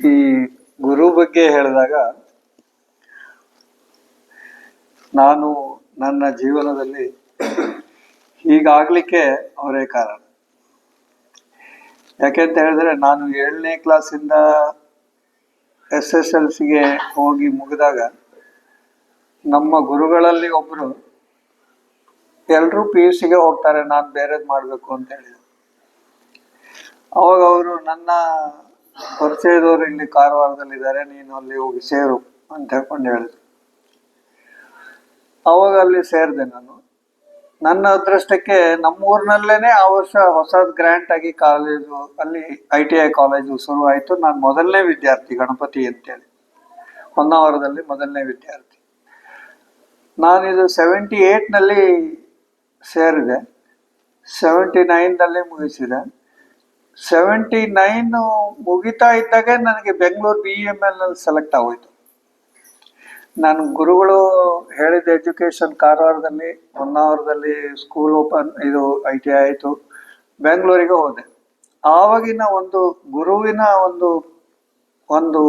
ಈ ಗುರು ಬಗ್ಗೆ ಹೇಳಿದಾಗ, ನಾನು ನನ್ನ ಜೀವನದಲ್ಲಿ ಹೀಗಾಗ್ಲಿಕ್ಕೆ ಅವರೇ ಕಾರಣ. ಯಾಕೆಂತ ಹೇಳಿದ್ರೆ, ನಾನು ಏಳನೇ ಕ್ಲಾಸಿಂದ ಎಸ್ ಎಸ್ ಎಲ್ ಸಿಗೆ ಹೋಗಿ ಮುಗಿದಾಗ, ನಮ್ಮ ಗುರುಗಳಲ್ಲಿ ಒಬ್ರು ಎಲ್ಲರೂ ಪಿ ಯು ಸಿಗೆ ಹೋಗ್ತಾರೆ, ನಾನು ಬೇರೆದ್ ಮಾಡಬೇಕು ಅಂತ ಹೇಳಿದ್ರು. ಅವಾಗ ಅವರು ನನ್ನ ಪರಿಚಯದವರು ಇಲ್ಲಿ ಕಾರವಾರದಲ್ಲಿದ್ದಾರೆ, ನೀನು ಅಲ್ಲಿ ಹೋಗಿ ಸೇರು ಅಂತ ಹೇಳ್ಕೊಂಡು ಹೇಳಿದ್ರು. ಅವಾಗ ಅಲ್ಲಿ ಸೇರಿದೆ ನಾನು. ನನ್ನ ಅದೃಷ್ಟಕ್ಕೆ ನಮ್ಮ ಊರಿನಲ್ಲೇನೆ ಆ ವರ್ಷ ಹೊಸದ್ ಗ್ರ್ಯಾಂಟ್ ಆಗಿ ಕಾಲೇಜು, ಅಲ್ಲಿ ಐ ಟಿ ಐ ಕಾಲೇಜು ಶುರು ಆಯಿತು. ನಾನು ಮೊದಲನೇ ವಿದ್ಯಾರ್ಥಿ ಗಣಪತಿ ಅಂತೇಳಿ. ಹೊನ್ನಾವರದಲ್ಲಿ ಮೊದಲನೇ ವಿದ್ಯಾರ್ಥಿ. ನಾನಿದು ಸೆವೆಂಟಿ ಏಟ್ನಲ್ಲಿ ಸೇರಿದೆ. ಸೆವೆಂಟಿ ನೈನ್ನಲ್ಲಿ ಮುಗಿಸಿದೆ. ಸೆವೆಂಟಿ ನೈನ್ ಮುಗಿತಾ ಇದ್ದಾಗ ನನಗೆ ಬೆಂಗಳೂರು ಬಿ ಎಂ ಎಲ್ನಲ್ಲಿ ಸೆಲೆಕ್ಟ್ ಆಗೋಯ್ತು. ನಾನು ಗುರುಗಳು ಹೇಳಿದ ಎಜುಕೇಶನ್ ಕಾರವಾರದಲ್ಲಿ, ಹೊನ್ನಾವರದಲ್ಲಿ ಸ್ಕೂಲ್ ಓಪನ್ ಇದು ಐ ಟಿ ಐ ಆಯಿತು, ಬೆಂಗಳೂರಿಗೆ ಹೋದೆ. ಆವಾಗಿನ ಒಂದು ಗುರುವಿನ ಒಂದು ಒಂದು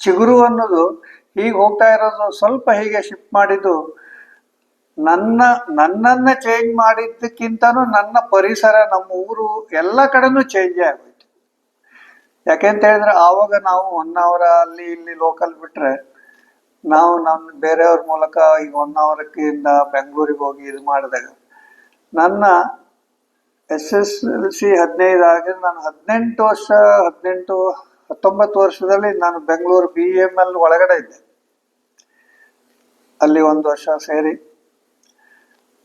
ಚಿಗುರು ಅನ್ನೋದು ಹೀಗೆ ಹೋಗ್ತಾ ಇರೋದು ಸ್ವಲ್ಪ ಹೀಗೆ ಶಿಫ್ಟ್ ಮಾಡಿದ್ದು ನನ್ನ, ನನ್ನನ್ನ ಚೇಂಜ್ ಮಾಡಿದ್ದಕ್ಕಿಂತನೂ ನನ್ನ ಪರಿಸರ, ನಮ್ಮ ಊರು ಎಲ್ಲ ಕಡೆನೂ ಚೇಂಜೇ ಆಗೋಯ್ತು. ಯಾಕೆಂತ ಹೇಳಿದ್ರೆ ಆವಾಗ ನಾವು ಒನ್ ಅವರ್ ಅಲ್ಲಿ ಇಲ್ಲಿ ಲೋಕಲ್ ಬಿಟ್ರೆ ನಾವು ನಮ್ಮ ಬೇರೆಯವ್ರ ಮೂಲಕ ಈಗ ಒನ್ ಅವರ್ಕಿಂದ ಬೆಂಗಳೂರಿಗೆ ಹೋಗಿ ಇದು ಮಾಡಿದಾಗ ನನ್ನ ಎಸ್ ಎಸ್ ಎಲ್ ಸಿ ಹದಿನೈದು ಆಗಿ ನಾನು ಹದಿನೆಂಟು ವರ್ಷ, ಹದಿನೆಂಟು, ಹತ್ತೊಂಬತ್ತು ವರ್ಷದಲ್ಲಿ ನಾನು ಬೆಂಗಳೂರು ಬಿ ಎಂ ಎಲ್ ಒಳಗಡೆ ಇದ್ದೆ. ಅಲ್ಲಿ ಒಂದು ವರ್ಷ ಸೇರಿ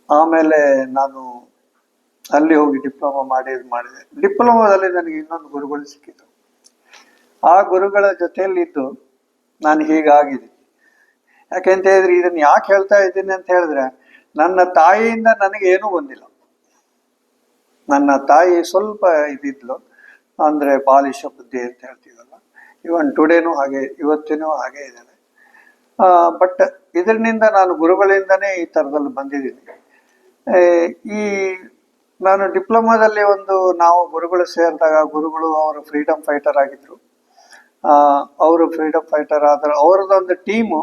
ಆಮೇಲೆ ನಾನು ಅಲ್ಲಿ ಹೋಗಿ ಡಿಪ್ಲೊಮಾ ಮಾಡಿ ಇದು ಮಾಡಿದೆ. ಡಿಪ್ಲೊಮಾದಲ್ಲಿ ನನಗೆ ಇನ್ನೊಂದು ಗುರುಗಳು ಸಿಕ್ಕಿತು ಆ ಗುರುಗಳ ಜೊತೆಯಲ್ಲಿ ಇದ್ದು ನಾನು ಹೀಗಾಗಿದ್ದೀನಿ. ಯಾಕೆಂತ ಹೇಳಿದ್ರೆ ಇದನ್ನು ಯಾಕೆ ಹೇಳ್ತಾ ಇದ್ದೀನಿ ಅಂತ ಹೇಳಿದ್ರೆ, ನನ್ನ ತಾಯಿಯಿಂದ ನನಗೆ ಏನೂ ಬಂದಿಲ್ಲ. ನನ್ನ ತಾಯಿ ಸ್ವಲ್ಪ ಇದಿದ್ಲು. ಅಂದ್ರೆ ಬಾಲಿಶ ಬುದ್ಧಿ ಅಂತ ಹೇಳ್ತೀವಲ್ಲ ಇವನ್ ಟುಡೇನೂ ಹಾಗೆ, ಇವತ್ತಿನೂ ಹಾಗೆ ಇದ್ದಾನೆ ಬಟ್ ಇದರಿಂದ ನಾನು ಗುರುಗಳಿಂದನೇ ಈ ಥರದಲ್ಲಿ ಬಂದಿದ್ದೀನಿ. ಈ ನಾನು ಡಿಪ್ಲೊಮಾದಲ್ಲಿ ಒಂದು ನಾವು ಗುರುಗಳು ಸೇರಿದಾಗ ಗುರುಗಳು ಅವರು ಫ್ರೀಡಮ್ ಫೈಟರ್ ಆಗಿದ್ರು. ಅವರು ಫ್ರೀಡಮ್ ಫೈಟರ್ ಆದ್ರೆ. ಅವ್ರದ್ದೊಂದು ಟೀಮು.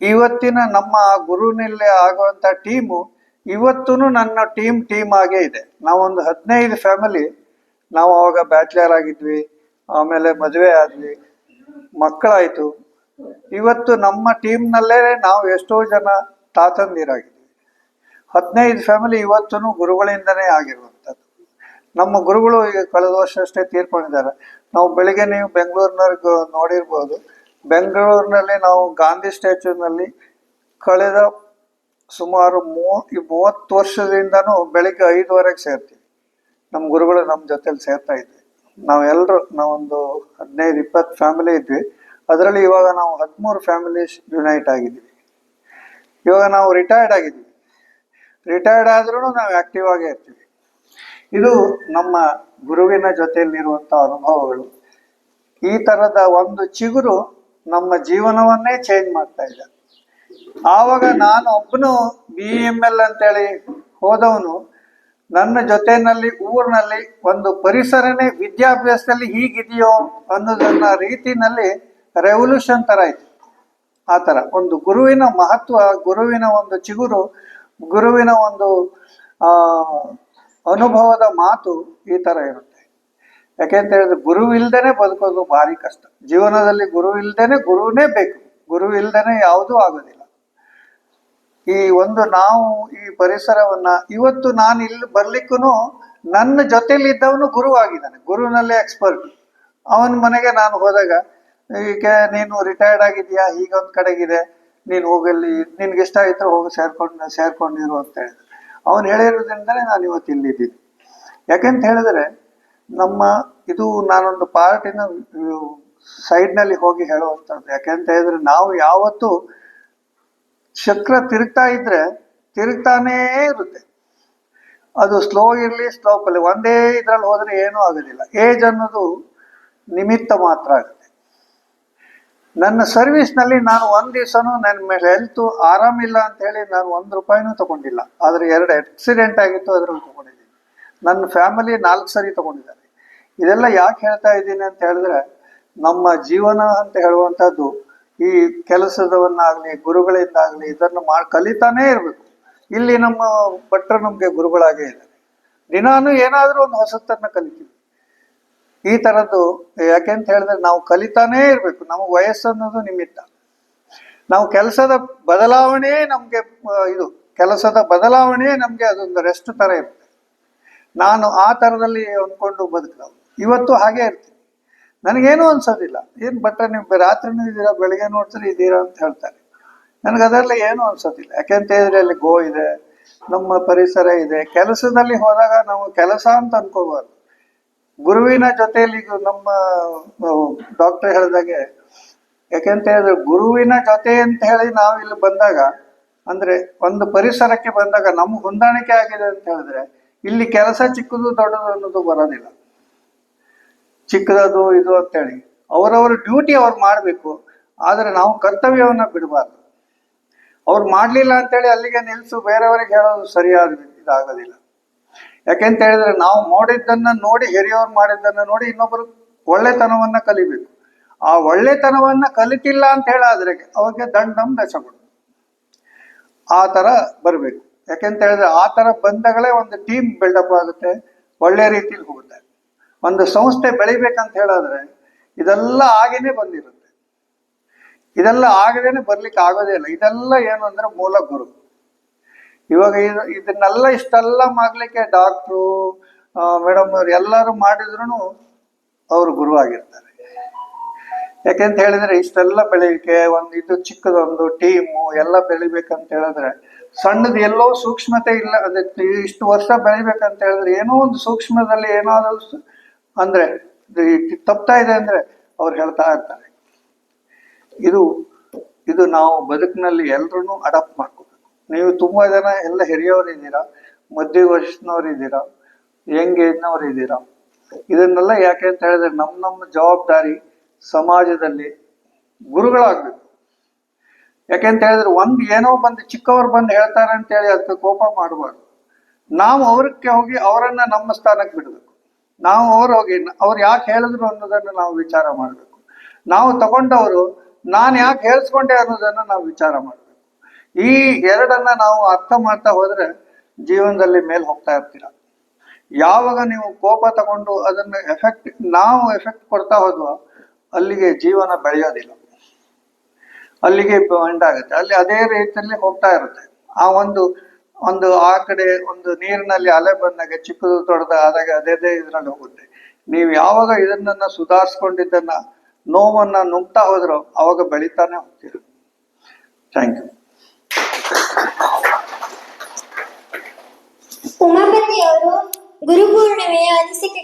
ಇವತ್ತಿನ ನಮ್ಮ ಗುರುನಲ್ಲಿ ಆಗುವಂತ ಟೀಮು ಇವತ್ತೂ ನನ್ನ ಟೀಮ್ ಟೀಮ್ ಆಗೇ ಇದೆ. ನಾವೊಂದು ಹದಿನೈದು ಫ್ಯಾಮಿಲಿ ನಾವು ಅವಾಗ ಬ್ಯಾಚುಲರ್ ಆಗಿದ್ವಿ, ಆಮೇಲೆ ಮದುವೆ ಆದ್ವಿ, ಮಕ್ಕಳಾಯಿತು. ಇವತ್ತು ನಮ್ಮ ಟೀಮ್ನಲ್ಲೇ ನಾವು ಎಷ್ಟೋ ಜನ ತಾತಂದಿರಾಗಿದ್ವಿ ಹದಿನೈದು ಫ್ಯಾಮಿಲಿ ಇವತ್ತೂ ಗುರುಗಳಿಂದನೇ ಆಗಿರುವಂಥದ್ದು. ನಮ್ಮ ಗುರುಗಳು ಈಗ ಕಳೆದ ವರ್ಷ ಅಷ್ಟೇ ತೀರ್ಕೊಂಡಿದ್ದಾರೆ ನಾವು ಬೆಳಿಗ್ಗೆ ನೀವು ಬೆಂಗಳೂರಿನವ್ರಿಗೆ ನೋಡಿರ್ಬೋದು, ಬೆಂಗಳೂರಿನಲ್ಲಿ ನಾವು ಗಾಂಧಿ ಸ್ಟ್ಯಾಚ್ಯೂನಲ್ಲಿ ಕಳೆದ ಸುಮಾರು ಮೂವ ಮೂವತ್ತು ವರ್ಷದಿಂದನೂ ಬೆಳಿಗ್ಗೆ ಐದುವರೆಗೆ ಸೇರ್ತೀವಿ. ನಮ್ಮ ಗುರುಗಳು ನಮ್ಮ ಜೊತೆಲಿ ಸೇರ್ತಾ ಇದ್ವಿ. ನಾವೆಲ್ಲರೂ ನಾವೊಂದು ಹದಿನೈದು, ಇಪ್ಪತ್ತು ಫ್ಯಾಮಿಲಿ ಇದ್ವಿ. ಅದರಲ್ಲಿ ಇವಾಗ ನಾವು ಹದಿಮೂರು ಫ್ಯಾಮಿಲಿ ಯುನೈಟ್ ಆಗಿದ್ವಿ ಇವಾಗ ನಾವು ರಿಟೈರ್ಡ್ ಆಗಿದ್ವಿ ರಿಟೈರ್ಡ್ ಆದ್ರೂ ನಾವು ಆಕ್ಟಿವ್ ಆಗೇ ಇರ್ತೀವಿ. ಇದು ನಮ್ಮ ಗುರುವಿನ ಜೊತೆಯಲ್ಲಿರುವಂಥ ಅನುಭವಗಳು. ಈ ಥರದ ಒಂದು ಚಿಗುರು ನಮ್ಮ ಜೀವನವನ್ನೇ ಚೇಂಜ್ ಮಾಡ್ತಾ ಇದೆ. ಆವಾಗ ನಾನು ಒಬ್ಬನು ಬಿ ಎಂ ಎಲ್ ಅಂತೇಳಿ ಹೋದವನು, ನನ್ನ ಜೊತೆಯಲ್ಲಿ, ಊರಿನಲ್ಲಿ ಒಂದು ಪರಿಸರನೇ ವಿದ್ಯಾಭ್ಯಾಸದಲ್ಲಿ ಹೀಗಿದೆಯೋ ಅನ್ನೋದನ್ನ ರೀತಿನಲ್ಲಿ ರೆವಲ್ಯೂಷನ್ ತರ ಇತ್ತು. ಆ ಥರ ಒಂದು ಗುರುವಿನ ಮಹತ್ವ, ಗುರುವಿನ ಒಂದು ಚಿಗುರು ಗುರುವಿನ ಒಂದು ಅನುಭವದ ಮಾತು ಈ ಥರ ಇರುತ್ತೆ. ಯಾಕೆಂತ ಹೇಳಿದ್ರೆ ಗುರು ಇಲ್ದೇನೆ ಬದುಕೋದು ಭಾರಿ ಕಷ್ಟ. ಜೀವನದಲ್ಲಿ ಗುರು ಇಲ್ದೇನೆ ಗುರುವೇ ಬೇಕು. ಗುರು ಇಲ್ದೇನೆ ಯಾವುದೂ ಆಗೋದಿಲ್ಲ. ಈ ಒಂದು ನಾವು ಈ ಪರಿಸರವನ್ನ, ಇವತ್ತು ನಾನು ಇಲ್ಲಿ ಬರ್ಲಿಕ್ಕೂ ನನ್ನ ಜೊತೆಲಿ ಇದ್ದವನು ಗುರು ಆಗಿದ್ದಾನೆ. ಗುರುವಿನಲ್ಲೇ ಎಕ್ಸ್ಪರ್ಟ್. ಅವನ ಮನೆಗೆ ನಾನು ಹೋದಾಗ ಈಗ ನೀನು ರಿಟೈರ್ಡ್ ಆಗಿದೆಯಾ ಈಗ ಒಂದ್ ಕಡೆಗಿದೆ. ನೀನು ಹೋಗಲ್ಲಿ, ನಿನ್ಗೆ ಇಷ್ಟ ಆಯ್ತು ಹೋಗಿ, ಸೇರ್ಕೊಂಡು, ಸೇರ್ಕೊಂಡಿರು ಅಂತ ಹೇಳಿದ್ರು. ಅವನು ಹೇಳಿರೋದ್ರಿಂದಲೇ ನಾನು ಇವತ್ತು ಇಲ್ಲಿದ್ದೀನಿ. ಯಾಕೆಂತ ಹೇಳಿದ್ರೆ, ನಮ್ಮ ಇದು ನಾನೊಂದು ಪಾರ್ಟಿನ ಸೈಡ್ನಲ್ಲಿ ಹೋಗಿ ಹೇಳುವಂಥದ್ದು. ಯಾಕೆಂತ ಹೇಳಿದ್ರೆ, ನಾವು ಯಾವತ್ತು ಚಕ್ರ ತಿರುಗ್ತಾ ಇದ್ರೆ ತಿರುಗ್ತಾನೇ ಇರುತ್ತೆ. ಅದು ಸ್ಲೋ ಇರಲಿ ಸ್ಲೋಪ್ ಅಲ್ಲಿ. ಒಂದೇ ಇದ್ರಲ್ಲಿ ಹೋದ್ರೆ ಏನೂ ಆಗೋದಿಲ್ಲ. ಏಜ್ ಅನ್ನೋದು ನಿಮಿತ್ತ ಮಾತ್ರ ಆಗುತ್ತೆ. ನನ್ನ ಸರ್ವಿಸ್ನಲ್ಲಿ ನಾನು ಒಂದು ದಿವಸನೂ ನನ್ನ ಮೇಲೆ ಹೆಲ್ತ್ ಆರಾಮಿಲ್ಲ ಅಂತ ಹೇಳಿ ನಾನು ಒಂದು ರೂಪಾಯಿನೂ ತಗೊಂಡಿಲ್ಲ. ಆದರೆ ಎರಡು ಆಕ್ಸಿಡೆಂಟ್ ಆಗಿತ್ತು, ಅದ್ರಲ್ಲಿ ತಗೊಂಡಿದ್ದೀನಿ. ನನ್ನ ಫ್ಯಾಮಿಲಿ ನಾಲ್ಕು ಸರಿ ತಗೊಂಡಿದ್ದಾರೆ. ಇದೆಲ್ಲ ಯಾಕೆ ಹೇಳ್ತಾ ಇದ್ದೀನಿ ಅಂತ ಹೇಳಿದ್ರೆ, ನಮ್ಮ ಜೀವನ ಅಂತ ಹೇಳುವಂಥದ್ದು ಈ ಕೆಲಸದವನ್ನಾಗಲಿ, ಗುರುಗಳಿಂದಾಗಲಿ ಇದನ್ನು ಮಾಡಿ, ಕಲಿತಾನೇ ಇರಬೇಕು. ಇಲ್ಲಿ ನಮ್ಮ ಭಟ್ರು ನಮಗೆ ಗುರುಗಳಾಗೇ ಇದ್ದಾರೆ. ದಿನಾನು ಏನಾದರೂ ಒಂದು ಹೊಸತನ್ನು ಕಲಿತೀವಿ. ಈ ಥರದ್ದು ಯಾಕೆಂತ ಹೇಳಿದ್ರೆ ನಾವು ಕಲಿತಾನೇ ಇರಬೇಕು. ನಮ್ಮ ವಯಸ್ಸು ಅನ್ನೋದು ನಿಮಿತ್ತ. ನಾವು ಕೆಲಸದ ಬದಲಾವಣೆ ನಮಗೆ ಇದು, ಕೆಲಸದ ಬದಲಾವಣೆ ನಮಗೆ ಅದೊಂದು ರೆಸ್ಟ್ ಥರ ಇರುತ್ತೆ. ನಾನು ಆ ಥರದಲ್ಲಿ ಅಂದ್ಕೊಂಡು ಬದುಕಲ್ಲ ಇವತ್ತು ಹಾಗೆ ಇರ್ತೀನಿ. ನನಗೇನು ಅನ್ಸೋದಿಲ್ಲ. ಏನು ಬಟ್ಟೆ ನೀವು ರಾತ್ರಿನೂ ಇದ್ದೀರಾ, ಬೆಳಗ್ಗೆ ನೋಡ್ತೀರಿ, ಇದ್ದೀರಾ ಅಂತ ಹೇಳ್ತಾರೆ. ನನಗೆ ಅದರಲ್ಲಿ ಏನೂ ಅನ್ಸೋದಿಲ್ಲ. ಯಾಕೆಂತ ಹೇಳಿದ್ರೆ ಅಲ್ಲಿ ಗೋ ಇದೆ, ನಮ್ಮ ಪರಿಸರ ಇದೆ. ಕೆಲಸದಲ್ಲಿ ಹೋದಾಗ ನಾವು ಕೆಲಸ ಅಂತ ಅನ್ಕೋಬಾರ್ದು. ಗುರುವಿನ ಜೊತೆಯಲ್ಲಿ ನಮ್ಮ ಡಾಕ್ಟರ್ ಹೇಳಿದಾಗೆ, ಯಾಕೆಂತ ಹೇಳಿದ್ರೆ ಗುರುವಿನ ಜೊತೆ ಅಂತ ಹೇಳಿ ನಾವು ಇಲ್ಲಿ ಬಂದಾಗ, ಅಂದ್ರೆ ಒಂದು ಪರಿಸರಕ್ಕೆ ಬಂದಾಗ ನಮ್ಮ ಹೊಂದಾಣಿಕೆ ಆಗಿದೆ ಅಂತ ಹೇಳಿದ್ರೆ, ಇಲ್ಲಿ ಕೆಲಸ ಚಿಕ್ಕದು ದೊಡ್ಡದು ಅನ್ನೋದು ಬರೋದಿಲ್ಲ. ಚಿಕ್ಕದದು ಇದು ಅಂತೇಳಿ, ಅವರವರ ಡ್ಯೂಟಿ ಅವ್ರು ಮಾಡಬೇಕು, ಆದರೆ ನಾವು ಕರ್ತವ್ಯವನ್ನ ಬಿಡಬಾರ್ದು. ಅವ್ರು ಮಾಡಲಿಲ್ಲ ಅಂತೇಳಿ ಅಲ್ಲಿಗೆ ನಿಲ್ಲಿಸು ಬೇರೆಯವರಿಗೆ ಹೇಳೋದು ಸರಿಯಾದ ಇದಾಗೋದಿಲ್ಲ. ಯಾಕೆಂತ ಹೇಳಿದ್ರೆ ನಾವು ನೋಡಿದ್ದನ್ನ ನೋಡಿ ಹಿರಿಯವ್ರು ಮಾಡಿದ್ದನ್ನ ನೋಡಿ ಇನ್ನೊಬ್ಬರು ಒಳ್ಳೆತನವನ್ನ ಕಲಿಬೇಕು. ಆ ಒಳ್ಳೆತನವನ್ನ ಕಲಿತಿಲ್ಲ ಅಂತ ಹೇಳಾದ್ರೆ ಅವ್ರಿಗೆ ದಂಡಂ ದಶಗಳು ಆ ತರ ಬರಬೇಕು. ಯಾಕೆಂತ ಹೇಳಿದ್ರೆ ಆ ತರ ಬಂದಾಗಲೇ ಒಂದು ಟೀಮ್ ಬಿಲ್ಡಪ್ ಆಗುತ್ತೆ, ಒಳ್ಳೆ ರೀತಿಲಿ ಹೋಗುತ್ತೆ. ಒಂದು ಸಂಸ್ಥೆ ಬೆಳಿಬೇಕಂತ ಹೇಳಾದ್ರೆ ಇದೆಲ್ಲ ಆಗೇನೆ ಬಂದಿರುತ್ತೆ. ಇದೆಲ್ಲ ಆಗದೇನೆ ಬರ್ಲಿಕ್ಕೆ ಆಗೋದೇ ಇಲ್ಲ. ಇದೆಲ್ಲ ಏನು ಅಂದ್ರೆ ಮೂಲ ಗುರು. ಇವಾಗ ಇದು ಇದನ್ನೆಲ್ಲ ಇಷ್ಟೆಲ್ಲ ಮಾಡ್ಲಿಕ್ಕೆ ಡಾಕ್ಟ್ರು ಮೇಡಮ್ ಅವ್ರು ಎಲ್ಲರೂ ಮಾಡಿದ್ರು ಅವರು ಗುರು ಆಗಿರ್ತಾರೆ ಯಾಕೆಂತ ಹೇಳಿದ್ರೆ ಇಷ್ಟೆಲ್ಲ ಬೆಳೀಲಿಕ್ಕೆ ಒಂದು ಇದು ಚಿಕ್ಕದೊಂದು ಟೀಮು ಎಲ್ಲ ಬೆಳಿಬೇಕಂತ ಹೇಳಿದ್ರೆ ಸಣ್ಣದು ಎಲ್ಲೋ ಸೂಕ್ಷ್ಮತೆ ಇಲ್ಲ ಅದಕ್ಕೆ ಇಷ್ಟು ವರ್ಷ ಬೆಳಿಬೇಕಂತ ಹೇಳಿದ್ರೆ ಏನೋ ಒಂದು ಸೂಕ್ಷ್ಮದಲ್ಲಿ ಏನಾದರೂ ಅಂದ್ರೆ ತಪ್ತಾ ಇದೆ ಅಂದ್ರೆ ಅವ್ರು ಹೇಳ್ತಾ ಇರ್ತಾರೆ. ಇದು ಇದು ನಾವು ಬದುಕಿನಲ್ಲಿ ಎಲ್ರೂ ಅಡಾಪ್ಟ್ ಮಾಡ್ಕೋಬೇಕು ನೀವು ತುಂಬಾ ಜನ ಎಲ್ಲ ಹಿರಿಯವರು ಇದ್ದೀರಾ ಮಧ್ಯ ವರ್ಷನವ್ರು ಇದ್ದೀರಾ ಯಂಗ್ ಏಜ್ನವರಿದ್ದೀರಾ ಇದನ್ನೆಲ್ಲ ಯಾಕೆ ಅಂತ ಹೇಳಿದ್ರೆ ನಮ್ಮ ನಮ್ಮ ಜವಾಬ್ದಾರಿ ಸಮಾಜದಲ್ಲಿ ಗುರುಗಳಾಗ್ಬೇಕು. ಯಾಕೆಂತ ಹೇಳಿದ್ರೆ ಒಂದ್ ಏನೋ ಬಂದು ಚಿಕ್ಕವ್ರು ಬಂದು ಹೇಳ್ತಾರೆ ಅಂತ ಹೇಳಿ ಅದಕ್ಕೆ ಕೋಪ ಮಾಡಬಾರ್ದು. ನಾವು ಅವ್ರಕ್ಕೆ ಹೋಗಿ ಅವರನ್ನ ನಮ್ಮ ಸ್ಥಾನಕ್ಕೆ ಬಿಡಬೇಕು. ನಾವು ಅವ್ರು ಹೋಗಿ ಅವ್ರು ಯಾಕೆ ಹೇಳಿದ್ರು ಅನ್ನೋದನ್ನ ನಾವು ವಿಚಾರ ಮಾಡಬೇಕು. ನಾವು ತಗೊಂಡವರು, ನಾನು ಯಾಕೆ ಹೇಳಿಸ್ಕೊಂಡೆ ಅನ್ನೋದನ್ನ ನಾವು ವಿಚಾರ ಮಾಡಬೇಕು. ಈ ಎರಡನ್ನ ನಾವು ಅರ್ಥ ಮಾಡ್ತಾ ಹೋದ್ರೆ ಜೀವನದಲ್ಲಿ ಮೇಲೆ ಹೋಗ್ತಾ ಇರ್ತೀರ. ಯಾವಾಗ ನೀವು ಕೋಪ ತಗೊಂಡು ಅದನ್ನ ಎಫೆಕ್ಟ್ ನಾವು ಎಫೆಕ್ಟ್ ಕೊಡ್ತಾ ಹೋದ್ವ, ಅಲ್ಲಿಗೆ ಜೀವನ ಬೆಳೆಯೋದಿಲ್ಲ. ಅಲ್ಲಿಗೆ ಎಂಡ್ ಆಗುತ್ತೆ. ಅಲ್ಲಿ ಅದೇ ರೀತಿಯಲ್ಲಿ ಹೋಗ್ತಾ ಇರುತ್ತೆ. ಆ ಒಂದು ಒಂದು ಆ ಕಡೆ ಒಂದು ನೀರಿನಲ್ಲಿ ಅಲೆ ಬಂದಾಗ, ಚಿಕ್ಕದು ತೊಡೆದ ಆದಾಗ ಅದೇ ಇದ್ರಲ್ಲಿ ಹೋಗುತ್ತೆ. ನೀವು ಯಾವಾಗ ಇದನ್ನ ಸುಧಾರಿಸ್ಕೊಂಡಿದ್ದನ್ನ, ನೋವನ್ನ ನುಗ್ತಾ ಹೋದ್ರೋ, ಅವಾಗ ಬೆಳಿತಾನೆ ಹೋಗ್ತೀರ. ಥ್ಯಾಂಕ್ ಯು ಉಮಾಪತಿ ಅವರು ಗುರುಪೂರ್ಣಿಮೆಯ ಅನಿಸಿಕೆ